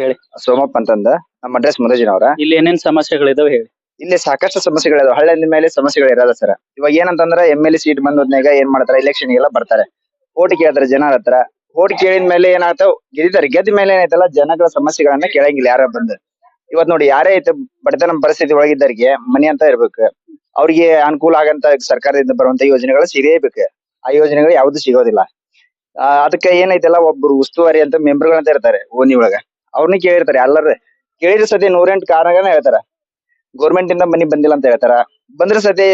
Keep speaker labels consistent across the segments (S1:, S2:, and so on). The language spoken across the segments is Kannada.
S1: ಹೇಳಿ.
S2: ಸೋಮಪ್ಪ ಅಂತಂದ. ನಮ್ಮ ಅಡ್ರೆಸ್ ಮುದಜಿನವ್ರ.
S1: ಇಲ್ಲಿ ಏನೇನ್ ಸಮಸ್ಯೆಗಳಿದಾವೆ ಹೇಳಿ.
S2: ಇಲ್ಲಿ ಸಾಕಷ್ಟು ಸಮಸ್ಯೆಗಳಿದಾವೆ. ಹಳ್ಳಿ ಮೇಲೆ ಸಮಸ್ಯೆಗಳು ಇರಲ್ಲ ಸರ್ ಇವಾಗ ಏನಂತಂದ್ರೆ ಎಂ ಎಲ್ ಸೀಟ್ ಬಂದೋದ್ನಾಗ ಏನ್ ಮಾಡ್ತಾರೆ? ಎಲೆಕ್ಷನ್ ಗೆಲ್ಲ ಬರ್ತಾರೆ. ಓಟ್ ಕೇಳ್ತಾರೆ ಜನರ ಹತ್ರ. ಓಟ್ ಕೇಳಿದ ಮೇಲೆ ಏನಾಗ್ತಾವ? ಗೆದಿತಾರೆ ಗೆದ್ದ ಮೇಲೆ ಏನಾಯ್ತಲ್ಲ? ಜನಗಳ ಸಮಸ್ಯೆಗಳನ್ನ ಕೇಳಂಗಿಲ್ಲ ಯಾರ ಬಂದು. ಇವತ್ ನೋಡಿ ಯಾರೇ ಐತೆ ಬಡತನ ಪರಿಸ್ಥಿತಿ ಒಳಗಿದ್ದರಿಗೆ ಮನೆ ಅಂತ ಇರ್ಬೇಕು. ಅವ್ರಿಗೆ ಅನುಕೂಲ ಆಗಂತ ಸರ್ಕಾರದಿಂದ ಬರುವಂತ ಯೋಜನೆಗಳು ಸಿಗೇಬೇಕು. ಆ ಯೋಜನೆಗಳು ಯಾವ್ದು ಸಿಗೋದಿಲ್ಲ. ಅದಕ್ಕೆ ಏನೈತಲ್ಲ ಒಬ್ರು ಉಸ್ತುವಾರಿ ಅಂತ ಮೆಂಬರ್ಗಳಂತ ಇರ್ತಾರೆ. ಓನಿ ಒಳಗ. ಅವ್ರನ್ನ ಕೇಳಿರ್ತಾರೆ. ಎಲ್ಲರೂ ಕೇಳಿದ್ರೆ ಸತಿ ನೂರೆಂಟು ಕಾರಣಗಳನ್ನ ಹೇಳ್ತಾರ. ಗೌರ್ಮೆಂಟ್ ಇಂದ ಮನಿ ಬಂದಿಲ್ಲ ಅಂತ ಹೇಳ್ತಾರ. ಬಂದ್ರೆ ಸತಿ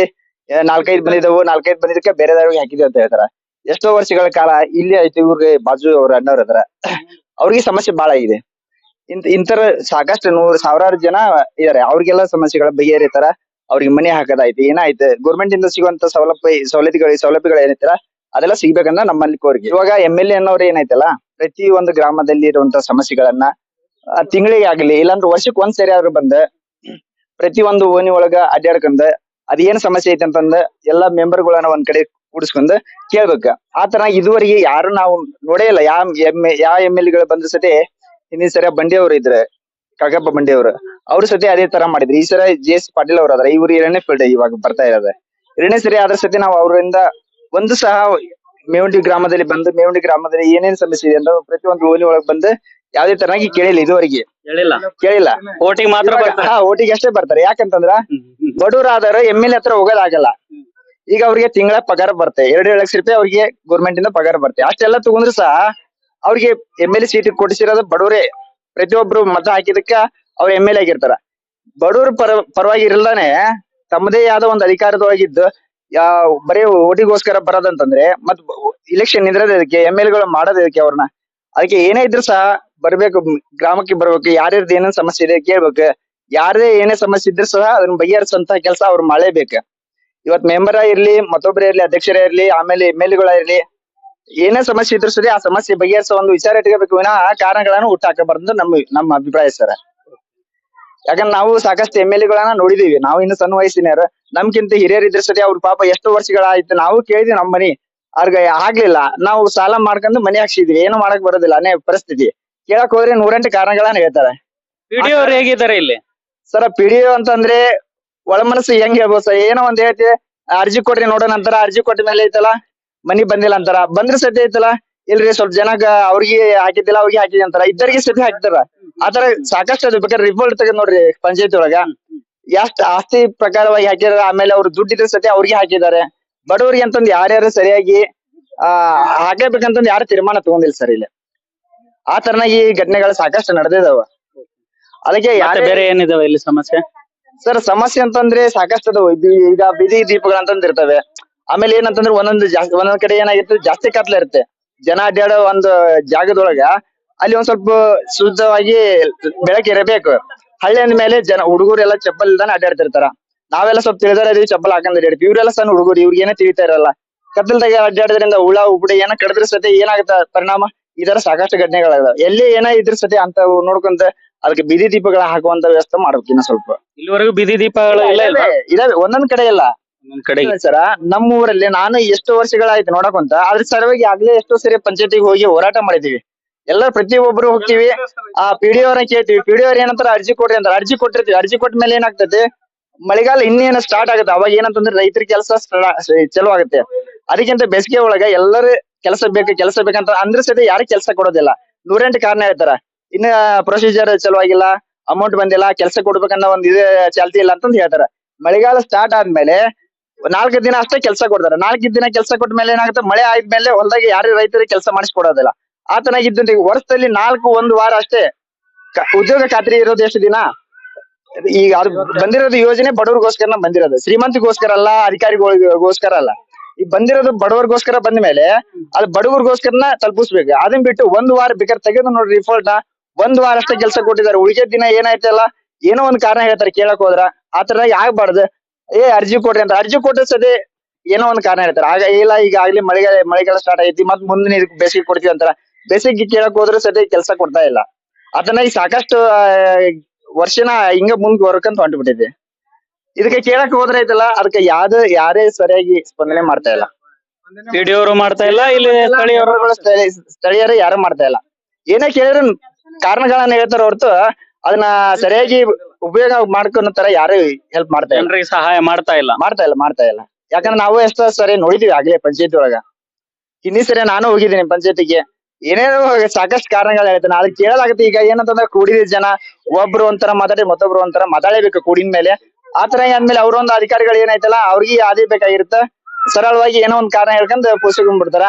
S2: ನಾಲ್ಕೈದು ಬಂದಿದ್ದವು, ನಾಲ್ಕೈದು ಬಂದಿದ್ದಕ್ಕೆ ಬೇರೆದವ್ರಿಗೆ ಹಾಕಿದ್ವಿ ಅಂತ ಹೇಳ್ತಾರ. ಎಷ್ಟೋ ವರ್ಷಗಳ ಕಾಲ ಇಲ್ಲಿ ಐತಿ ಇವ್ರಿಗೆ ಬಾಜು ಅವ್ರ ಅಣ್ಣವ್ರ ಹತ್ರ. ಅವ್ರಿಗೆ ಸಮಸ್ಯೆ ಬಹಳ ಇದೆ. ಇಂತ ಇಂತರ ಸಾಕಷ್ಟು ನೂರು ಸಾವಿರಾರು ಜನ ಇದಾರೆ. ಅವ್ರಿಗೆಲ್ಲ ಸಮಸ್ಯೆಗಳ ಬಗೆಹರಿತಾರ. ಅವ್ರಿಗೆ ಮನೆ ಹಾಕೋದಾಯ್ತು, ಏನಾಯ್ತು ಗೌರ್ಮೆಂಟ್ ಇಂದ ಸಿಗುವಂತ ಸೌಲಭ್ಯ, ಸೌಲಭ್ಯಗಳು ಸೌಲಭ್ಯಗಳು ಏನೈತಲ್ಲ ಅದೆಲ್ಲ ಸಿಗ್ಬೇಕನ್ನ ನಮ್ಮಲ್ಲಿ ಕೋರಿಕೆ. ಇವಾಗ ಎಂ ಎಲ್ ಎ ಅನ್ನೋರು ಏನೈತಲ್ಲ ಪ್ರತಿ ಒಂದು ಗ್ರಾಮದಲ್ಲಿ ಇರುವಂತ ಸಮಸ್ಯೆಗಳನ್ನ ತಿಂಗಳಿಗೆ ಆಗ್ಲಿ, ಇಲ್ಲಾಂದ್ರೆ ವರ್ಷಕ್ಕೆ ಒಂದ್ ಸರಿ ಆದ್ರೂ ಬಂದ ಪ್ರತಿ ಒಂದು ಓಣಿ ಒಳಗ ಅಡ್ಡಾಡ್ಕೊಂಡ್ ಅದೇನ್ ಸಮಸ್ಯೆ ಐತೆ ಅಂತಂದ ಎಲ್ಲಾ ಮೆಂಬರ್ಗಳನ್ನ ಒಂದ್ ಕಡೆ ಕೂಡಿಸ್ಕೊಂಡ್ ಕೇಳ್ಬೇಕ. ಆತರ ಇದುವರೆಗೆ ಯಾರು ನಾವು ನೋಡೇ ಇಲ್ಲ. ಯಾವ ಎಂ ಯಾವ ಎಂ ಎಲ್ಗಳು ಬಂದ್ರ ಸತಿ ಹಿಂದಿನ ಸರಿ ಬಂಡಿ ಅವ್ರು ಇದ್ರೆ ಕಾಗಪ್ಪ ಬಂಡಿ ಅವ್ರು ಅವ್ರ ಸತಿ ಅದೇ ತರ ಮಾಡಿದ್ರು. ಈ ಸರ ಜೆ ಎಸ್ ಪಾಟೀಲ್ ಅವ್ರು ಅದ್ರ ಇವ್ರು ಎರಡನೇ ಫೀಲ್ಡ್ ಇವಾಗ ಬರ್ತಾ ಇರೋದು. ಎರಡನೇ ಸರಿ ಆದ್ರ ಸತಿ ನಾವು ಅವರಿಂದ ಒಂದು ಸಹ ಮೇವಂಡಿ ಗ್ರಾಮದಲ್ಲಿ ಬಂದು ಮೇವಂಡಿ ಗ್ರಾಮದಲ್ಲಿ ಏನೇನ್ ಸಮಸ್ಯೆ ಇದೆ ಅಂತ ಪ್ರತಿಯೊಂದು ಓಣಿ ಒಳಗ್ ಬಂದು ಯಾವ್ದೇ ತರನಾಗಿ ಕೇಳಿಲ್ಲ ಇದುವರೆಗೆ.
S1: ಹೇಳಿಲ್ಲ
S2: ಕೇಳಿಲ್ಲ.
S1: ಓಟಿಗೆ ಮಾತ್ರ
S2: ಹಾ ಓಟಿಗೆ ಅಷ್ಟೇ ಬರ್ತಾರೆ. ಯಾಕಂತಂದ್ರ. ಬಡವರಾದವರು ಎಂ ಎಲ್ ಹತ್ರ ಹೋಗೋದಾಗಲ್ಲ. ಈಗ ಅವ್ರಿಗೆ ತಿಂಗಳ ಪಗಾರ ಬರುತ್ತೆ. ಎರಡು ಲಕ್ಷ ರೂಪಾಯಿ ಅವ್ರಿಗೆ ಗೌರ್ಮೆಂಟ್ ಇಂದ ಪಗಾರ ಬರುತ್ತೆ. ಅಷ್ಟೆಲ್ಲ ತಗೊಂಡ್ರು ಸಹ ಅವ್ರಿಗೆ ಎಂ ಎಲ್ ಸೀಟ್ ಕೊಡಿಸಿರೋದು ಬಡವರೇ. ಪ್ರತಿಯೊಬ್ರು ಮತ ಹಾಕಿದಕ್ಕ ಅವ್ರ ಎಂ ಎಲ್ ಆಗಿರ್ತಾರ. ಬಡವ್ರ ಪರ ಪರವಾಗಿ ಇರಲ್ದಾನೆ ತಮ್ಮದೇ ಆದ ಒಂದು ಅಧಿಕಾರದೊಳಗಿದ್ದು ಯಾ, ಬರೀ ಓಟಿಗೋಸ್ಕರ ಬರೋದಂತಂದ್ರೆ ಮತ್ ಇಲೆಕ್ಷನ್ ನಿಂದ್ರದ ಅದಕ್ಕೆ ಎಂ ಎಲ್ಗಳು ಮಾಡೋದ್ ಇದಕ್ಕೆ ಅವ್ರನ್ನ. ಅದಕ್ಕೆ ಏನೇ ಇದ್ರು ಸಹ ಬರ್ಬೇಕು, ಗ್ರಾಮಕ್ಕೆ ಬರ್ಬೇಕು, ಯಾರ್ಯಾರ್ದು ಏನೇನ್ ಸಮಸ್ಯೆ ಇದೆ ಕೇಳ್ಬೇಕು. ಯಾರದೇ ಏನೇ ಸಮಸ್ಯೆ ಇದ್ರು ಸಹ ಅದನ್ನ ಬಗೆಹರಿಸಂತ ಕೆಲಸ ಅವ್ರು ಮಾಡಲೇಬೇಕು. ಇವತ್ ಮೆಂಬರ್ ಇರ್ಲಿ ಮತ್ತೊಬ್ಬರೇ ಇರ್ಲಿ, ಅಧ್ಯಕ್ಷರೇ ಇರ್ಲಿ, ಆಮೇಲೆ ಎಂ ಎಲ್ ಇರ್ಲಿ ಏನೇ ಸಮಸ್ಯೆ ಇದ್ರು ಸರಿ ಆ ಸಮಸ್ಯೆ ಬಗೆಹರಿಸೋ ಒಂದು ವಿಚಾರ ಇಟ್ಕೋಬೇಕು ವಿನಃ ಕಾರಣಗಳನ್ನು ಹುಟ್ಟಾಕಬಾರ್ದು ನಮ್ಮ ನಮ್ಮ ಅಭಿಪ್ರಾಯ ಸರ್. ಯಾಕಂದ್ರೆ ನಾವು ಸಾಕಷ್ಟು ಎಂ ಎಲ್ ಗಳನ್ನ ನೋಡಿದೀವಿ. ನಾವು ಇನ್ನು ಸಣ್ಣ ವಯಸ್ಸಿನಾರ ನಮ್ಗಿಂತ ಹಿರಿಯರ್ ಇದ್ರ ಸರಿ ಅವ್ರ ಪಾಪ ಎಷ್ಟು ವರ್ಷಗಳಾಯ್ತು. ನಾವು ಕೇಳಿದ್ವಿ ನಮ್ ಮನಿ. ಅವ್ರಿಗೆ ಆಗ್ಲಿಲ್ಲ. ನಾವು ಸಾಲ ಮಾಡ್ಕೊಂಡು ಮನೆ ಹಾಕ್ಸಿದ್ವಿ. ಏನು ಮಾಡಕ್ ಬರೋದಿಲ್ಲ. ಅನೇ ಪರಿಸ್ಥಿತಿ. ಕೇಳಕ್ ಹೋದ್ರೆ ನೂರೆಂಟು ಕಾರಣಗಳನ್ನ ಹೇಳ್ತಾರೆ.
S1: ಅವ್ರು ಹೇಗಿದ್ದಾರೆ ಇಲ್ಲಿ?
S2: ಸರ್ ಪಿಡಿಒ ಅಂತಂದ್ರೆ ಒಳ ಮನಸ್ಸು ಹೆಂಗ್ ಹೇಳ್ಬೋದು ಸರ್? ಏನೋ ಒಂದ್ ಹೇಳ್ತಿ. ಅರ್ಜಿ ಕೊಡ್ರಿ ನೋಡೋಣ ಅಂತಾರ. ಅರ್ಜಿ ಕೊಟ್ಟ ಮೇಲೆ ಐತಲ್ಲ? ಮನಿ ಬಂದಿಲ್ಲ ಅಂತಾರ. ಬಂದ್ರ ಸತಿ ಐತಲ್ಲ? ಇಲ್ರಿ ಸ್ವಲ್ಪ ಜನಕ್ಕ ಅವ್ರಿಗೆ ಹಾಕಿದ್ದಿಲ್ಲ ಅವ್ರಿಗೆ ಹಾಕಿದ್ವಿ ಅಂತಾರ. ಇದ್ದರಿಗೆ ಸತಿ ಹಾಕ್ತಾರ. ಆತರ ಸಾಕಷ್ಟು ಅದ್ರ ಬೇಕಾದ್ರೆ ರಿಪೋರ್ಟ್ ತೆಗೆದ್ ನೋಡ್ರಿ ಪಂಚಾಯತ್ ಒಳಗ. ಎಷ್ಟ್ ಆಸ್ತಿ ಪ್ರಕಾರವಾಗಿ ಹಾಕಿದಾರೆ ಆಮೇಲೆ ಅವ್ರು ದುಡ್ಡಿದ್ರ ಸತಿ ಅವ್ರಿಗೆ ಹಾಕಿದ್ದಾರೆ ಬಡವರಿಗೆ ಅಂತಂದ್ ಯಾರ್ಯಾರು ಸರಿಯಾಗಿ ಆ ಹಾಕಬೇಕಂತಂದ್ ಯಾರು ತೀರ್ಮಾನ ತಗೊಂಡಿಲ್ಲ ಸರ್ ಇಲ್ಲಿ. ಆ ತರನಾಗಿ ಈ ಘಟನೆಗಳು ಸಾಕಷ್ಟು ನಡೆದಿದಾವ. ಅದಕ್ಕೆ ಯಾರು
S1: ಬೇರೆ ಏನಿದಾವ ಇಲ್ಲಿ ಸಮಸ್ಯೆ?
S2: ಸರ್ ಸಮಸ್ಯೆ ಅಂತಂದ್ರೆ ಸಾಕಷ್ಟು ಅದಾವು. ಈಗ ಬೀದಿ ದೀಪಗಳಂತಂದ್ ಇರ್ತವೆ. ಆಮೇಲೆ ಏನಂತಂದ್ರೆ ಒಂದೊಂದು ಜಾಸ್ತಿ ಒಂದೊಂದ್ ಕಡೆ ಏನಾಗಿರ್ತದೆ ಜಾಸ್ತಿ ಕತ್ಲ ಇರುತ್ತೆ. ಜನ ಅಡ್ಡಾಡೋ ಒಂದು ಜಾಗದೊಳಗ ಅಲ್ಲಿ ಒಂದ್ ಸ್ವಲ್ಪ ಶುದ್ಧವಾಗಿ ಬೆಳಕು ಇರಬೇಕು. ಹಳ್ಳಿ ಅಂದ್ಮೇಲೆ ಜನ ಹುಡುಗರು ಎಲ್ಲ ಚಪ್ಪಲ್ ಇಲ್ದಾನೆ ಅಡ್ಡಾಡ್ತಿರ್ತಾರ ನಾವೆಲ್ಲ ಸ್ವಲ್ಪ ತಿಳಿದಾರ ಇದೀವಿ ಚಪ್ಪಲ್ ಹಾಕೊಂಡ್ ಅಡ್ಡಾಡ್ತೀವಿ ಇವರೆಲ್ಲ ಸಣ್ಣ ಹುಡುಗರು ಇವ್ರಿಗೆ ಏನೇ ತಿಳಿತಾ ಇರಲ್ಲ. ಕತ್ತಲ್ದಾಗ ಅಡ್ಡಾಡೋದ್ರಿಂದ ಹುಳ ಉಬ್ಡಿ ಏನ ಕಡದ್ರ ಸತಿ ಏನಾಗುತ್ತ ಪರಿಣಾಮ? ಇದರ ತರ ಸಾಕಷ್ಟು ಘಟನೆಗಳಾಗ ಎಲ್ಲಿ ಏನ ಇದ್ರ ಸತಿ ಅಂತ ನೋಡ್ಕೊಂತ ಅದಕ್ಕೆ ಬೀದಿ ದೀಪಗಳ ಹಾಕುವಂತ ವ್ಯವಸ್ಥೆ ಮಾಡ್ಬೇಕು ಇನ್ನ ಸ್ವಲ್ಪ.
S1: ಇಲ್ಲಿವರೆಗೂ ಬೀದಿ ದೀಪಗಳು ಇಲ್ಲ ಇಲ್ಲ
S2: ಇದಾವೆ, ಒಂದೊಂದ್ ಕಡೆ ಇಲ್ಲ.
S1: ಕಡೆಗೆ
S2: ಸರ ನಮ್ಮ ಊರಲ್ಲಿ ನಾನು ಎಷ್ಟು ವರ್ಷಗಳಾಯ್ತು ನೋಡಕೊಂತ ಅದ್ರ ಸಲುವಾಗಿ ಆಗ್ಲೇ ಎಷ್ಟೋ ಸರಿ ಪಂಚಾಯತಿಗೆ ಹೋಗಿ ಹೋರಾಟ ಮಾಡಿದೀವಿ. ಎಲ್ಲ ಪ್ರತಿಯೊಬ್ಬರು ಹೋಗ್ತಿವಿ. ಆ ಪಿ ಡಿ ಅವ್ರನ್ನ ಕೇಳ್ತೀವಿ. ಪಿ ಡಿ ಅವ್ರ ಏನಂತಾರ ಅರ್ಜಿ ಕೊಡ್ರಿ ಅಂತಾರ. ಅರ್ಜಿ ಕೊಟ್ಟಿರ್ತೀವಿ. ಅರ್ಜಿ ಕೊಟ್ಟ ಮೇಲೆ ಏನಾಗ್ತದೆ ಮಳೆಗಾಲ ಇನ್ನೇನು ಸ್ಟಾರ್ಟ್ ಆಗುತ್ತೆ. ಅವಾಗ ಏನಂತಂದ್ರೆ ರೈತರ ಕೆಲಸ ಚಲೋ ಆಗುತ್ತೆ. ಅದಕ್ಕಿಂತ ಬೇಸಿಗೆ ಒಳಗ ಎಲ್ಲರೂ ಕೆಲಸ ಬೇಕು ಕೆಲಸ ಬೇಕಂತ ಅಂದ್ರೆ ಸತಿ ಯಾರು ಕೆಲಸ ಕೊಡೋದಿಲ್ಲ. ನೂರೆಂಟು ಕಾರಣ ಹೇಳ್ತಾರ. ಇನ್ನ ಪ್ರೊಸೀಜರ್ ಚಲೋ ಆಗಿಲ್ಲ. ಅಮೌಂಟ್ ಬಂದಿಲ್ಲ. ಕೆಲಸ ಕೊಡ್ಬೇಕನ್ನೋ ಒಂದ್ ಇದು ಚಾಲ್ತಿ ಇಲ್ಲ ಅಂತಂದ್ ಹೇಳ್ತಾರ. ಮಳೆಗಾಲ ಸ್ಟಾರ್ಟ್ ಆದ್ಮೇಲೆ ನಾಲ್ಕು ದಿನ ಅಷ್ಟೇ ಕೆಲಸ ಕೊಡ್ತಾರೆ. ನಾಲ್ಕು ದಿನ ಕೆಲಸ ಕೊಟ್ಟ ಮೇಲೆ ಏನಾಗುತ್ತೆ? ಮಳೆ ಆದ್ಮೇಲೆ ಹೊಲದಾಗ ಯಾರು ರೈತರಿಗೆ ಕೆಲಸ ಮಾಡಿಸ್ಕೊಡೋದಿಲ್ಲ. ಆತನಾಗಿದ್ದಂತ ವರ್ಷದಲ್ಲಿ ನಾಲ್ಕು, ಒಂದು ವಾರ ಅಷ್ಟೇ ಉದ್ಯೋಗ ಖಾತ್ರಿ ಇರೋದು ಎಷ್ಟು ದಿನ? ಈಗ ಅದು ಬಂದಿರೋದು ಯೋಜನೆ ಬಡವ್ರಿಗೋಸ್ಕರ ಬಂದಿರೋದು. ಶ್ರೀಮಂತಿಗೋಸ್ಕರ ಅಲ್ಲ, ಅಧಿಕಾರಿಗಳಿಗೋಸ್ಕರ ಅಲ್ಲ. ಈ ಬಂದಿರೋದು ಬಡವರಿಗೋಸ್ಕರ ಬಂದ ಮೇಲೆ ಅದು ಬಡವರಿಗೋಸ್ಕರನ ತಲುಪಿಸ್ಬೇಕು. ಅದನ್ನ ಬಿಟ್ಟು ಒಂದ್ ವಾರ ಬೇಕಾದ್ರೆ ತೆಗೆದು ನೋಡ್ರಿ ರಿಪೋರ್ಟ್ ಒಂದ್ ವಾರ ಅಷ್ಟೇ ಕೆಲಸ ಕೊಟ್ಟಿದ್ದಾರೆ. ಉಳಿಕೆ ದಿನ ಏನಾಯ್ತಲ್ಲ? ಏನೋ ಒಂದ್ ಕಾರಣ ಹೇಳ್ತಾರೆ. ಕೇಳಕ್ ಹೋದ್ರ. ಆ ತರ ಆಗ್ಬಾರ್ದು. ಏ, ಅರ್ಜಿ ಕೊಡ್ರಿ ಅಂತ. ಅರ್ಜಿ ಕೊಟ್ಟ ಸದೇ ಏನೋ ಒಂದ್ ಕಾರಣ ಹೇಳ್ತಾರೆ. ಆಗ, ಇಲ್ಲ, ಈಗ ಆಗ್ಲಿ, ಮಳೆಗಾಲ ಮಳೆಗಾಲ ಸ್ಟಾರ್ಟ್ ಆಗೈತಿ ಮತ್ ಮುಂದಿನ ಬೇಸಿಗೆ ಕೊಡ್ತೀವಿ ಅಂತಾರ. ಬೇಸಿಗೆ ಕೇಳಕ್ ಹೋದ್ರೆ ಸದ್ಯ ಕೆಲಸ ಕೊಡ್ತಾ ಇಲ್ಲ. ಅದನ್ನ ಈ ಸಾಕಷ್ಟು ವರ್ಷನ ಹಿಂಗ ಮುಂದ್ ಹೊರಕಂತ ಹೊಂಟ್ಬಿಟ್ಟಿದೆ. ಇದಕ್ಕೆ ಕೇಳಕ್ ಹೋದ್ರೆ ಐತಲ್ಲ ಅದಕ್ಕೆ ಯಾವ್ದ ಯಾರೇ ಸರಿಯಾಗಿ ಸ್ಪಂದನೆ ಮಾಡ್ತಾ ಇಲ್ಲ.
S1: ಪಿಡಿಯವರು ಮಾಡ್ತಾ ಇಲ್ಲ ಇಲ್ಲಿ ಸ್ಥಳೀಯರು
S2: ಸ್ಥಳೀಯರು ಯಾರು ಮಾಡ್ತಾ ಇಲ್ಲ. ಏನೇ ಕೇಳಿದ್ರು
S3: ಕಾರಣಗಳನ್ನ ಹೇಳ್ತಾರ ಹೊರತು ಅದನ್ನ ಸರಿಯಾಗಿ ಉಪಯೋಗ ಮಾಡ್ಕೊಂಡ ತರ ಯಾರು ಹೆಲ್ಪ್ ಮಾಡ್ತಾ ಇಲ್ಲ.
S1: ಸಹಾಯ ಮಾಡ್ತಾ ಇಲ್ಲ.
S3: ಮಾಡ್ತಾ ಇಲ್ಲ ಮಾಡ್ತಾ ಇಲ್ಲ. ಯಾಕಂದ್ರೆ ನಾವು ಎಷ್ಟೋ ಸರಿ ನೋಡಿದೀವಿ ಆಗ್ಲೇ ಪಂಚಾಯತಿ ಒಳಗ ಇನ್ನೀ ಸರಿ ನಾನು ಹೋಗಿದ್ದೀನಿ ಪಂಚಾಯತಿಗೆ. ಏನೇನೋ ಸಾಕಷ್ಟು ಕಾರಣಗಳು ಹೇಳ್ತಾನೆ. ಅದಕ್ಕೆ ಕೇಳಲಾಗುತ್ತೆ ಈಗ ಏನಂತಂದ್ರೆ ಕೂಡಿದ ಜನ ಒಬ್ರು ಒಂಥರ ಮಾತಾಡಿ ಮತ್ತೊಬ್ರು ಒಂಥರ ಮಾತಾಡಲೇಬೇಕು ಕೂಡಿದ ಮೇಲೆ. ಆತರ ಅಂದ್ಮೇಲೆ ಅವರೊಂದು ಅಧಿಕಾರಿಗಳು ಏನಾಯ್ತಲ್ಲ ಅವ್ರಿಗೆ ಅದೇ ಬೇಕಾಗಿರುತ್ತ. ಸರಳವಾಗಿ ಏನೋ ಒಂದ್ ಕಾರಣ ಹೇಳ್ಕೊಂಡು ಪೋಷಕೊಂಡ್ಬಿಡ್ತಾರ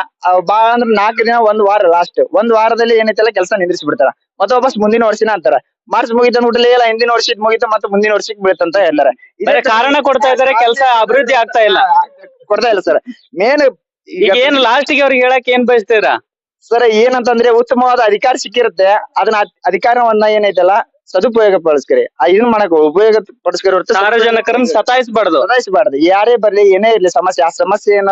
S3: ಬಾಳ ಅಂದ್ರೆ ನಾಲ್ಕು ದಿನ ಒಂದ್ ವಾರ ಲಾಸ್ಟ್ ಒಂದ್ ವಾರದಲ್ಲಿ ಏನೈತಲ್ಲ ಕೆಲಸ ನಿಂದ್ರಿಸಿ ಬಿಡ್ತಾರ ಮತ್ತೆ ವಾಪಸ್ ಮುಂದಿನ ವರ್ಷನ ಅಂತಾರ. ಮಾರ್ಚ್ ಮುಗಿತ ಅಂದ್ಬಿಟ್ಲೆ ಇಲ್ಲ ಹಿಂದಿನ ವರ್ಷ ಮುಗಿತ ಮತ್ತೆ ಮುಂದಿನ ವರ್ಷಕ್ಕೆ ಬೀಳುತ್ತಂತ ಹೇಳ್ತಾರೆ.
S1: ಬರೀ ಕಾರಣ ಕೊಡ್ತಾ ಇದಾರೆ ಕೆಲಸ ಅಭಿವೃದ್ಧಿ ಆಗ್ತಾ ಇಲ್ಲ.
S3: ಕೊಡ್ತಾ ಇಲ್ಲ ಸರ್ ಮೇನ್
S1: ಈಗ ಏನ್ ಲಾಸ್ಟ್ಗೆ ಅವ್ರಿಗೆ ಹೇಳಕ್ ಏನ್ ಬಯಸ್ತೀರಾ?
S3: ಸರ್ ಏನಂತಂದ್ರೆ ಉತ್ತಮವಾದ ಅಧಿಕಾರ ಸಿಕ್ಕಿರುತ್ತೆ. ಅದನ್ನ ಅದ್- ಅಧಿಕಾರವನ್ನ ಏನೈತಲ್ಲ ಸದುಪಯೋಗ ಪಡಿಸ್ಕರಿ ಆ ಇದನ್ನ ಮಾಡಕ್ ಉಪಯೋಗ ಪಡಿಸ್ಕರಿ ಹೊರತು
S1: ಸಾರ್ವಜನಿಕರನ್ನ ಸತಾಯಿಸಬಾರ್ದು.
S3: ಸತಾಯಿಸಬಾರ್ದು. ಯಾರೇ ಬರ್ಲಿ ಏನೇ ಇರ್ಲಿ ಸಮಸ್ಯೆ ಆ ಸಮಸ್ಯೆಯನ್ನ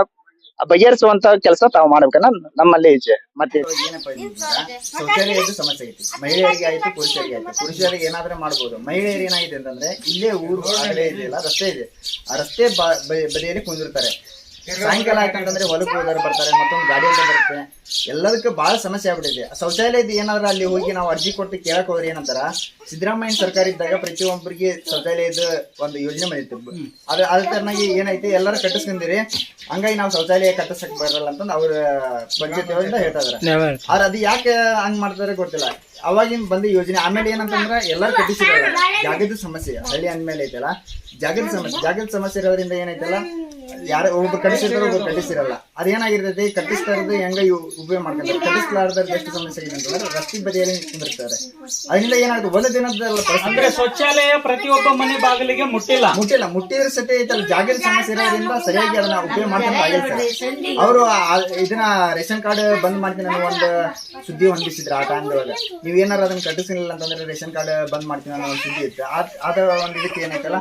S3: ಬಗೆಹರಿಸುವಂತ ಕೆಲಸ ತಾವು ಮಾಡ್ಬೇಕನ್ನ ನಮ್ಮಲ್ಲಿ ಇಚ್ಛೆ. ಮತ್ತೆ ಶೌಚಾಲಯದ ಸಮಸ್ಯೆ ಐತಿ. ಮಹಿಳೆಯರಿಗೆ ಆಯ್ತು ಪುರುಷರಿಗೆ ಆಯ್ತು. ಪುರುಷರಿಗೆ ಏನಾದ್ರೂ ಮಾಡ್ಬೋದು. ಮಹಿಳೆಯರು ಏನಾಗಿದೆ ಅಂತಂದ್ರೆ ಇಲ್ಲೇ ಊರು ರಸ್ತೆ ಇದೆ. ಆ ರಸ್ತೆ ಬದಿಯಲ್ಲಿ ಕುಂದಿರ್ತಾರೆ. ಸಾಯಂಕಾಲ ಆಯ್ತಂತಂದ್ರೆ ಹೊಲಕ್ಕೆ ಹೋದಾರು ಬರ್ತಾರೆ, ಮತ್ತೊಂದು ಗಾಡಿ ಅಂತ ಬರುತ್ತೆ. ಎಲ್ಲದಕ್ಕೂ ಬಹಳ ಸಮಸ್ಯೆ ಆಗ್ಬಿಟ್ಟಿದೆ. ಶೌಚಾಲಯದ ಏನಾದ್ರೂ ಅಲ್ಲಿ ಹೋಗಿ ನಾವು ಅರ್ಜಿ ಕೊಟ್ಟು ಕೇಳಕ್ ಹೋದ್ರೆ ಏನಂತಾರ? ಸಿದ್ದರಾಮಯ್ಯ ಸರ್ಕಾರ ಇದ್ದಾಗ ಪ್ರತಿಯೊಬ್ಬರಿಗೆ ಶೌಚಾಲಯದ ಒಂದು ಯೋಜನೆ ಬಂದಿತ್ತು. ಅದ್ರ ಅದ್ರ ತರನಾಗಿ ಏನೈತೆ, ಎಲ್ಲರೂ ಕಟ್ಟಿಸ್ಕೊಂಡಿರಿ. ಹಂಗಾಗಿ ನಾವು ಶೌಚಾಲಯ ಕಟ್ಟಿಸಕ್ ಬರಲ್ಲ ಅಂತಂದು ಅವ್ರ ಪಂಚಾಯತ್ ಹೇಳ್ತಾ ಇದಾರೆ. ಆದ್ರೆ ಅದು ಯಾಕೆ ಹಂಗ್ ಮಾಡ್ತಾರೆ ಗೊತ್ತಿಲ್ಲ. ಅವಾಗಿನ ಬಂದ ಯೋಜನೆ, ಆಮೇಲೆ ಏನಂತಂದ್ರೆ ಎಲ್ಲರೂ ಕಟ್ಟಿಸಿರಲ್ಲ ಜಾಗದ ಸಮಸ್ಯೆ, ಹಳ್ಳಿ ಅಂದ್ಮೇಲೆ ಐತಲ್ಲ? ಜಾಗದ ಸಮಸ್ಯೆ ಜಾಗದ ಸಮಸ್ಯೆ ಇರೋದ್ರಿಂದ ಏನೈತಲ್ಲ? ಯಾರು ಒಬ್ರು ಖಂಡಿಸಿರ್ತಾರೆ ಒಬ್ರು ಕಟ್ಟಿಸಿರಲ್ಲ ಅದೇನಾಗಿರ್ತೈತಿ? ಕಟ್ಟಿಸ್ತಾರದ ಇರೋದು ಹೆಂಗ ಇವ್ ಉಪಯೋಗ ಮಾಡ್ಕೊಂತಾರೆ ಕಟ್ಟಿಸ್ಲಾರ್ದ ಎಷ್ಟು ಸಮಸ್ಯೆ ಇದೆ ಅಂತಂದ್ರೆ ರಸ್ತೆ ಬದಿಯಲ್ಲಿ ನಿಂತ್ಕೊಂಡಿರ್ತಾರೆ. ಅದರಿಂದ ಏನಾಗುತ್ತೆ ಒಂದು
S1: ಅಂದ್ರೆ ಶೌಚಾಲಯ ಪ್ರತಿಯೊಬ್ಬ ಮನೆ ಬಾಗಿಲಿಗೆ ಮುಟ್ಟಿಲ್ಲ.
S3: ಮುಟ್ಟಿಲ್ಲ. ಮುಟ್ಟಿದ್ರೆ ಸತಿ ಐತಲ್ಲ ಜಾಗಿನ ಸಮಸ್ಯೆ ಇರೋದ್ರಿಂದ ಸರಿಯಾಗಿ ಅದನ್ನ ಉಪಯೋಗ ಮಾಡ್ಕೊಂಡು ಆಗಿಲ್ಲ ಅವರು ಇದನ್ನ ರೇಷನ್ ಕಾರ್ಡ್ ಬಂದ್ ಮಾಡ್ತೀನಿ ಅನ್ನೋ ಒಂದು ಸುದ್ದಿ ಹೊಂದಿಸಿದ್ರು ಆ ಟೈಮ್ದೊಳಗೆ ನೀವು ಏನಾರು ಅದನ್ನ ಕಟ್ಟಿಸಿಲ್ಲ ಅಂತಂದ್ರೆ ರೇಷನ್ ಕಾರ್ಡ್ ಬಂದ್ ಮಾಡ್ತೀನಿ ಅನ್ನೋ ಒಂದು ಸುದ್ದಿ ಇತ್ತು. ಅದ ಒಂದು ಇದಕ್ಕೆ ಏನೈತಲ್ಲ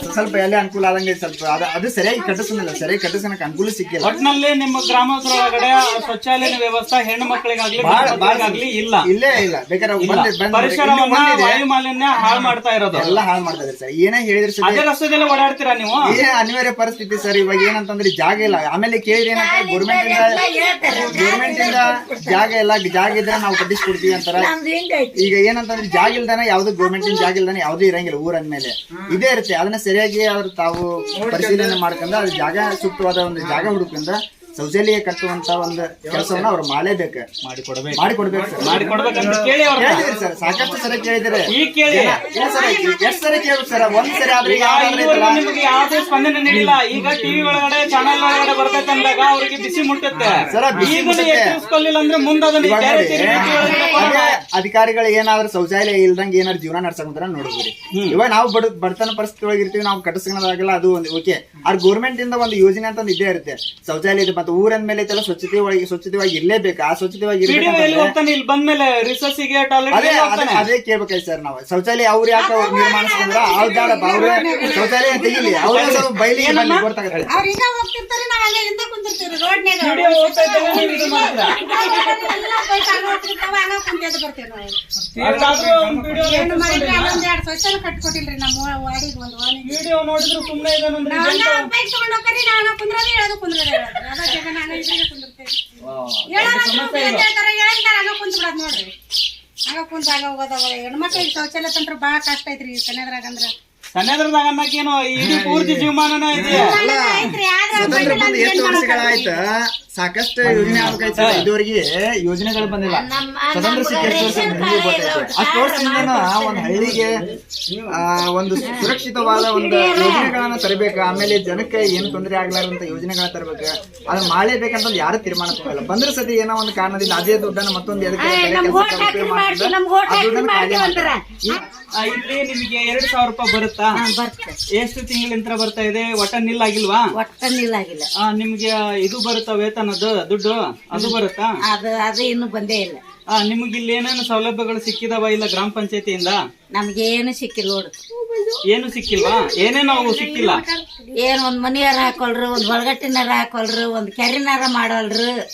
S3: ಸ್ವಲ್ಪ ಸ್ವಲ್ಪ ಎಲ್ಲೇ ಅನುಕೂಲ ಆದಂಗೆ ಸ್ವಲ್ಪ ಅದು ಅದು ಸರಿಯಾಗಿ ಕಟ್ಟಿಸಲಿಲ್ಲ ಸರಿಯಾಗಿ ಕಟ್ಟಿಸೋಕೆ ಅನುಕೂಲ ಸಿಕ್ಕಿಲ್ಲ.
S1: ಒಟ್ನಲ್ಲಿ ನಿಮ್ಮ ಗ್ರಾಮದೊಳಗಡೆ ಶೌಚಾಲಯ ವ್ಯವಸ್ಥೆ ಹೆಣ್ಣು ಮಕ್ಕಳಿಗಾಗ್ಲಿ
S3: ಬಾಳ
S1: ಮಕ್ಕಳಿಗಾಗ್ಲಿ ಇಲ್ಲ.
S3: ಇಲ್ಲೇ ಇಲ್ಲ. ಬೇಕಾದ್ರೆ
S1: ಇಲ್ಲ.
S3: ಬಂದ್
S1: ಪರಿಸರವನ್ನ ವಾಯು ಮಾಲಿನ್ಯ ಹಾಳು ಮಾಡ್ತಾ ಇರೋದು.
S3: ಎಲ್ಲ ಹಾಳು ಮಾಡ್ತಾ ಇದ್ದಾರೆ ಸರ್. ಏನೇ ಹೇಳಿದ್ರೆ ಸರಿ
S1: ಅದೇ ರಸ್ತೆದಲ್ಲಿ ಓಡಾಡ್ತೀರಾ ನೀವು?
S3: ಏನೇ ಅನಿವಾರ್ಯ ಪರಿಸ್ಥಿತಿ ಸರ್. ಇವಾಗ ಏನಂತಂದ್ರೆ ಜಾಗ ಇಲ್ಲ. ಆಮೇಲೆ ಕೇಳಿದ್ರೆ ಏನಂತ ಗೌರ್ಮೆಂಟ್ ಇಂದ ಗೌರ್ಮೆಂಟ್ ಇಂದ ಜಾಗ ಇಲ್ಲ ಜಾಗ ಇದ್ರೆ ನಾವು ಕಟ್ಟಿಸ್ಕೊಡ್ತೀವಿ ಅಂತಾರ. ಈಗ ಏನಂತಂದ್ರೆ ಜಾಗ ಇಲ್ದಾನೆ ಯಾವ್ದು ಗೌರ್ಮೆಂಟ್ ಜಾಗ ಇಲ್ದಾನೆ ಯಾವ್ದು ಇರಂಗಿಲ್ಲ ಊರ ಅಂದ್ಮೇಲೆ. ಇದೇ ಇರುತ್ತೆ. ಅದನ್ನ ಸರಿಯಾಗಿ ಅವ್ರು ತಾವು ಪರಿಶೀಲನೆ ಮಾಡ್ಕೊಂಡ ಅದ್ರ ಜಾಗ ಸೂಕ್ತವಾದ ಒಂದು ಜಾಗ ಹುಡುಕಿಂದ ಶೌಚಾಲಯ ಕಟ್ಟುವಂತ ಒಂದು ಕೆಲಸವನ್ನ ಅವ್ರು ಮಾಡಲೇಬೇಕು.
S1: ಮಾಡಿಕೊಡ್ಬೇಕು.
S3: ಮಾಡಿಕೊಡ್ಬೇಕು ಸರ್.
S1: ಮಾಡಿಕೊಡ್ಬೇಕಂತ ಕೇಳಿ ಅವ್ರ
S3: ಕೇಳಿದಿರಿ ಸರ್. ಸಾಕಷ್ಟು ಸರಿ ಕೇಳಿದಿರಿ
S1: ಈಗ ಕೇಳಿ.
S3: ಎಷ್ಟು ಸರಿ ಕೇಳ್ಬೇಕು ಸರ್? ಒಂದ್ ಸರಿ ಆದ್ರೆ ಯಾವ್ದಾದ್ರು
S1: ನಿಮ್ಗೆ ಯಾವುದೇ ಸ್ಪಂದನೆ ನೀಡಿಲ್ಲ. ಈಗ ಟಿವಿ ಒಳಗಡೆ ಚಾನೆಲ್ ಒಳಗಡೆ ಬರ್ತೈತೆ ಅಂದಾಗ ಅವ್ರಿಗೆ ಬಿಸಿ ಮುಟ್ಟುತ್ತೆ.
S3: ಸರ, ಬಿಸಿ.
S1: ಎಚ್ಚರಿಸ್ಕೊಳ್ಳಿಲ್ಲ ಅಂದ್ರೆ ಮುಂದೆ ಅದನ್ನ
S3: ಅಧಿಕಾರಿಗಳು ಏನಾದ್ರು ಶೌಚಾಲಯ ಇಲ್ದಂಗೆ ಏನಾದ್ರು ಜೀವನ ನಡ್ಸಕೊಂತಾರ ನೋಡ್ಬೋದು. ಇವಾಗ ನಾವು ಬಡ ಬಡತನ ಪರಿಸ್ಥಿತಿ ಒಳಗಿರ್ತೀವಿ ನಾವು ಕಟ್ಟಿಸ್ಕೊಳ್ಳೋದಾಗಲ್ಲ ಅದು ಒಂದು ಓಕೆ ಆದ್ರೆ ಗೌರ್ಮೆಂಟ್ ಇಂದ ಒಂದು ಯೋಜನೆ ಅಂತ ಒಂದು ಇದ್ದೇ ಇರುತ್ತೆ. ಶೌಚಾಲಯದ ಮತ್ತೆ ಊರನ್ ಮೇಲೆ ಐತಲ್ಲ ಸ್ವಚ್ಛತೆ ಒಳಗೆ ಸ್ವಚ್ಛತೆವಾಗಿ ಇರ್ಲೇಬೇಕು. ಆ ಸ್ವಚ್ಛತೆವಾಗಿ
S1: ಹೋಗ್ತಾನೆ? ಇಲ್ಲಿ ಬಂದ್ಮೇಲೆ ಗೆ
S3: ಅದೇ ಅದೇ ಅದೇ ಕೇಳ್ಬೇಕಾಯ್ತು ಸರ್ ನಾವು. ಶೌಚಾಲಯ ಅವ್ರು ಯಾಕೆ ನಿರ್ಮಾಣಿಸ್ಕೊಂಡ್ರ ಅವ್ರ ಅವ್ರು ಶೌಚಾಲಯ ತೆಗಿಲಿ ಅವ್ರ ಬೈಲಿಗೆ ಬನ್ನಿ ಗೊತ್ತಾಗುತ್ತೆ
S4: ಅವ್ರ ಹಿಂಗ ಹೋಗ್ತಿರ್ತಾರೆ ನಾವ್ ಹಂಗ ಹಿಂದ ಕುಂತಿರ್ತೀವಿ ರೋಡ್ನ್ಯಾಗ
S1: ವಿಡಿಯೋ ಹೋಗ್ತಾ ಇದ್ದಾಗ ನೀವು ಇದು ಮಾಡ್ತೀರಾ?
S4: ಎಲ್ಲ ಬೈಕ್ ಹಂಗ ಹೋಗ್ತಿರ್ತಾವ ಹಂಗ ಕುಂತಿದ್ದು ಬರ್ತೀವಿ ನಾವು.
S1: ಒಂದು ವಿಡಿಯೋ
S4: ಏನು ಮಾಡಿದ್ರೆ? ಅಲ್ಲೊಂದ್ ಎರಡ್ ಸ್ವಚ್ಛನ ಕಟ್ಕೊಟ್ಟಿಲ್ರಿ ನಮ್ಮ ವಾಡಿಗೆ ಒಂದು ವಾಣಿ
S1: ವಿಡಿಯೋ ನೋಡಿದ್ರು ಸುಮ್ಮನೆ
S4: ನಾವ್ ಬೈಕ್ ತಗೊಂಡ್ ನಾವ್ ಕುಂದ್ರೆ ಹೇಳೋದು ಕುಂದ್ರದೇ ಹೇಳೋದು ಅದ ಜಾಗ ನಾನು ಇದ್ರಾಗೆ ಕುಂದಿರ್ತೇವೆ ಹೇಳೋದು ಏನ್ ಹೇಳ್ತಾರೆ ಹೇಳ್ತಾರೆ ಹಂಗ ಕುಂತ್ ಬಿಡೋದ್ ನೋಡ್ರಿ. ಹಂಗ ಕುಂತ ಹಂಗ ಹೋಗೋದ ಹೆಣ್ಮಕ್ಳಿಗೆ ಶೌಚಾಲಯ ತಂತ್ರ ಬಾಳ ಕಷ್ಟ ಐತ್ರಿ ಕನ್ನಡದಾಗ ಅಂದ್ರ
S1: ಅನ್ನಕ್ಕೇನು ಇಡೀ ಪೂರ್ತಿ ಜೀವಮಾನನ ಇದೆ
S3: ಸ್ವತಂತ್ರ ಬಂದು ಎಷ್ಟು ವರ್ಷಗಳಾಯ್ತು? ಸಾಕಷ್ಟು ಯೋಜನೆ ಆಗ್ಬೇಕಾಯ್ತು. ಇದುವರೆಗೆ ಯೋಜನೆಗಳು ಬಂದಿಲ್ಲ. ಸ್ವತಂತ್ರ ಅಷ್ಟು ವರ್ಷದಿಂದ ಒಂದು ಹಳ್ಳಿಗೆ ಆ, ಒಂದು ಸುರಕ್ಷಿತವಾದ ಒಂದು ಯೋಜನೆಗಳನ್ನ ತರಬೇಕು. ಆಮೇಲೆ ಜನಕ್ಕೆ ಏನು ತೊಂದರೆ ಆಗ್ಲಾರಂತ ಯೋಜನೆಗಳನ್ನ ತರಬೇಕು. ಅದನ್ನ ಮಾಡಲೇಬೇಕಂತ ಯಾರು ತೀರ್ಮಾನ ತಗೊಳ್ಳಲ್ಲ ಬಂದ್ರ ಸತಿ ಏನೋ ಒಂದು ಕಾರಣದಿಂದ ಅದೇ ದುಡ್ಡನ್ನ ಮತ್ತೊಂದು. ಆ,
S1: ಇಲ್ಲಿ ನಿಮಗೆ ಎರಡ್ ಸಾವಿರ ರೂಪಾಯಿ ಬರುತ್ತಾ.
S5: ಬರ್ತದೆ
S1: ಎಷ್ಟು ತಿಂಗಳಿಂದ ಬರ್ತಾ ಇದೆ? ಒಟ್ಟ ನಿಲ್ ಆಗಿಲ್ವಾ
S5: ಒಟ್ಟ ನಿಲ್ಲಾಗಿಲ್ಲ.
S1: ಆ, ನಿಮ್ಗೆ ಇದು ಬರುತ್ತಾ ವೇತನದ್ದು ದುಡ್ಡು? ಅದು ಬರುತ್ತಾ?
S5: ಅದು ಅದು ಇನ್ನು ಬಂದೇ ಇಲ್ಲ.
S1: ಆ, ನಿಮ್ಗೆ ಇಲ್ಲಿ ಏನೇನು ಸೌಲಭ್ಯಗಳು ಸಿಕ್ಕಿದವ ಇಲ್ಲ ಗ್ರಾಮ ಪಂಚಾಯತಿಯಿಂದ?
S5: ನಮ್ಗೇನು ಸಿಕ್ಕಿಲ್ಲ ನೋಡು.
S1: ಏನು ಸಿಕ್ಕಿಲ್ವಾ? ಏನೇನು ಅವು ಸಿಕ್ಕಿಲ್ಲ?
S5: ಏನ್ ಒಂದ್ ಮನಿಯಾರ ಹಾಕೊಳ್ರು ಒಂದ್ ಒಳಗಟ್ಟಿನಾರ ಹಾಕೊಳ್ರು ಒಂದ್ ಕೆರಿನಾರ ಮಾಡೋಲ್ರು.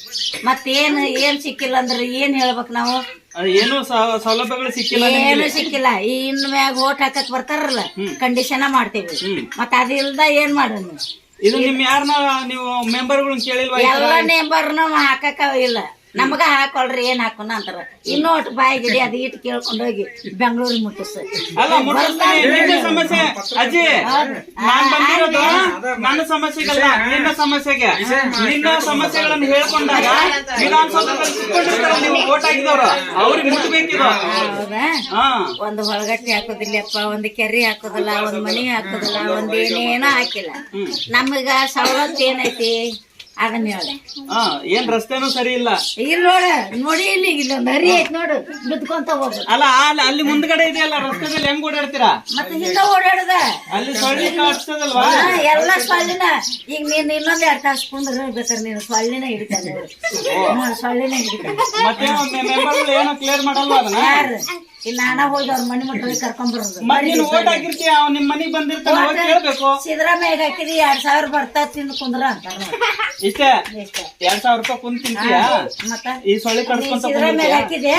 S5: ಮತ್ತೇನು ಏನ್ ಸಿಕ್ಕಿಲ್ಲ ಅಂದ್ರೆ ಏನ್ ಹೇಳ್ಬೇಕು ನಾವು?
S1: ಏನು ಸೌಲಭ್ಯಗಳು ಸಿಕ್ಕಿಲ್ಲ
S5: ಏನು ಸಿಕ್ಕಿಲ್ಲ. ಈ ಇನ್ ಮ್ಯಾಗ ಓಟ್ ಹಾಕಕ್ ಬರ್ತಾರಲ್ಲ ಕಂಡೀಷನ್ ಮಾಡ್ತೇವೆ. ಮತ್ತ ಅದಿಲ್ದ ಏನ್ ಮಾಡೋಣ
S1: ಇದು ನಿಮ್ ಯಾರನ್ನ ನೀವು ಮೆಂಬರ್ಗಳನ್ನ ಕೇಳಿಲ್ವಾ?
S5: ಎಲ್ಲ ಮೆಂಬರ್ನ ಹಾಕಕ ಇಲ್ಲ. ನಮಗ ಹಾಕೊಳ್ರಿ ಏನ್ ಹಾಕೋಣ ಅಂತಾರ. ಇನ್ನೂ ಒಟ್ಟು ಬಾಯಿ ಗಿಡಿ ಅದು ಇಟ್ಟು ಕೇಳ್ಕೊಂಡು ಹೋಗಿ ಬೆಂಗಳೂರಿಗೆ ಮುಟ್ಟಿಸ್.
S1: ಅಲ್ಲ ಮುಟ್ಟಿಸ್ತೀನಿ. ನಿನ್ನ ಸಮಸ್ಯೆ. ಅಜ್ಜಿ ನಾನ್ ಬಂದಿರೋದು ನನ್ನ ಸಮಸ್ಯೆಗಲ್ಲ ನಿನ್ನ ಸಮಸ್ಯೆಗೆ. ನಿನ್ನ ಸಮಸ್ಯೆಗಳನ್ನು ಹೇಳ್ಕೊಂಡಾಗ ವಿಧಾನಸೌಧ ಕುತ್ಕೊಂಡಿರ್ತಾರ ನೀವು ಓಟ್ ಹಾಕಿದವ್ರು. ಅವ್ರಿಗೆ ಮುಟ್ಬೇಕಿದು.
S5: ಹೌದಾ?
S1: ಹಾ.
S5: ಒಂದು ಹೊಳಗಟ್ಟಿ ಹಾಕೋದಿಲ್ಲಪ್ಪ ಒಂದು ಕೆರೆ ಹಾಕೋದಿಲ್ಲ ಒಂದ್ ಮನಿ ಹಾಕೋದಿಲ್ಲ ಒಂದ್ ಏನೇನೋ ಹಾಕಿಲ್ಲ. ನಮಗ ಸವಲತ್ತು ಏನೈತಿ? ಅದನ್ನ ಹೇಳ.
S1: ಹಾ ಏನ್ ರಸ್ತೆನೂ ಸರಿ ಇಲ್ಲ.
S5: ಇಲ್ಲಿ ನೋಡ ನೋಡಿ ಇಲ್ಲಿ ಇಲ್ಲೊಂದ್ ಹರಿ ಐತ್ ನೋಡು ಬಿದ್ಕೊಂತ ಹೋಗು.
S1: ಅಲ್ಲ ಅಲ್ಲಿ ಅಲ್ಲಿ ಮುಂದ್ಗಡೆ ಇದೆಯಲ್ಲ ರಸ್ತೆದಲ್ಲಿ ಹೆಂಗ್ ಓಡಾಡ್ತೀರಾ?
S5: ಮತ್ತೆ ಹಿಂದ ಓಡಾಡದ?
S1: ಅಲ್ಲಿ ಸೊಳ್ಳಿ ಕಾಡ್ಸ್ತದಲ್ವಾ
S5: ಹಾ, ಎಲ್ಲ ಸೊಳ್ಳಿನ ಈಗ ನೀನ್ ಇನ್ನೊಂದ್ ಎರಡ್ ತಾಸು ಕುಂದ್ರ ಬೇಕಾರೆ ನೀನು ಸೊಳ್ಳಿನ ಹಿಡಿತಾನೆ. ಸೊಳ್ಳಿನ ಹಿಡಿತಾನೆ.
S1: ಮತ್ತೆ ಮೆಂಬರ್ಗಳು ಏನೋ ಕ್ಲಿಯರ್ ಮಾಡಲ್ವಾ ಅದನ್ನ?
S5: ಯಾರು? ಇಲ್ಲಿ ನಾನ ಹೋಗಿ ಅವ್ರ ಮನಿ ಮಟ್ಟ ಹೋಗಿ
S1: ನೀನು ಓಟ್ ಹಾಕಿರ್ತೀಯ ಅವ್ ನಿಮ್ ಮನೆಗೆ ಬಂದಿರ್ತಾನೆ ಹೋಗಿ ಕೇಳ್ಬೇಕು.
S5: ಸಿದ್ದರಾಮಯ್ಯ ಹಾಕಿದಿ ಎರಡ್ ಸಾವಿರ ಬರ್ತಾ ತಿಂದು ಕುಂದ್ರ ಅಂತ
S1: ಇಷ್ಟೇ? ಎರಡ್ ಸಾವಿರ ರೂಪಾಯಿ ತಿಂತೀಯ?
S5: ಮತ್ತ?
S1: ಈ ಸೊಳ್ಳಿ ಕಡ್ಸ್ಕೊಂತ
S5: ಸಿದ್ದರಾಮಯ್ಯ ಹಾಕಿದೆ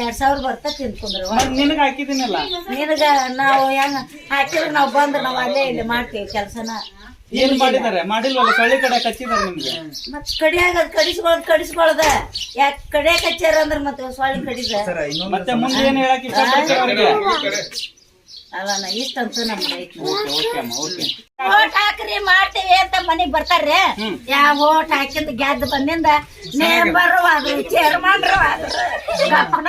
S5: ಎರಡ್ ಸಾವಿರ ಬರ್ತಾ ತಿಂದು ಕುಂದ್ರ.
S1: ನಿನಗ ಹಾಕಿದಿನಲ್ಲ
S5: ನಿನಗ ನಾವು ಹೆಂಗ ಹಾಕಿದ್ರೆ ನಾವು ಬಂದ್ರೆ ನಾವು ಅಲ್ಲೇ ಇಲ್ಲಿ ಮಾಡ್ತೀವಿ ಕೆಲ್ಸನ.
S1: ಏನ್ ಮಾಡಿದಾರೆ ಮಾಡಿಲ್ವಲ್ಲ? ಸೊಳ್ಳಿ ಕಡೆ ಕಚ್ಚಿದಾರೆ ನಿಮ್ಗೆ.
S5: ಮತ್ ಕಡಿಯಾಗ ಕಡಿಸ್ಕೊಳದ್ ಕಡಿಸ್ಕೊಳದ. ಯಾಕ ಕಡೆ ಕಚ್ಚಾರ ಅಂದ್ರ ಮತ್ತೆ ಸೊಳ್ಳಿ ಕಡಿದ
S1: ಮತ್ತೆ ಮುಂದೆ ಏನ್ ಹೇಳಕ್ ಇಷ್ಟಪಡ್ತೀರ ಅವ್ರಿಗೆ?
S5: ಅಲ್ಲ ನಾ ಇಷ್ಟಂತೂ ನಮ್ಗೆ ಐತಿ.
S1: Okay okay okay.
S5: ಓಟ್ ಹಾಕ್ರಿ ಮಾಡ್ತೀವಿ ಅಂತ ಮನಿಗ್ ಬರ್ತಾರ್ರಿ. ಯಾವ ಓಟ್ ಹಾಕಿಂದ ಗೆದ್ದ ಬಂದಿಂದ ಮೇಂಬರ್ ಆದ್ರು ಚೇರ್ಮನ್ರು ಆದ್ರು ಗಪ್ಪನ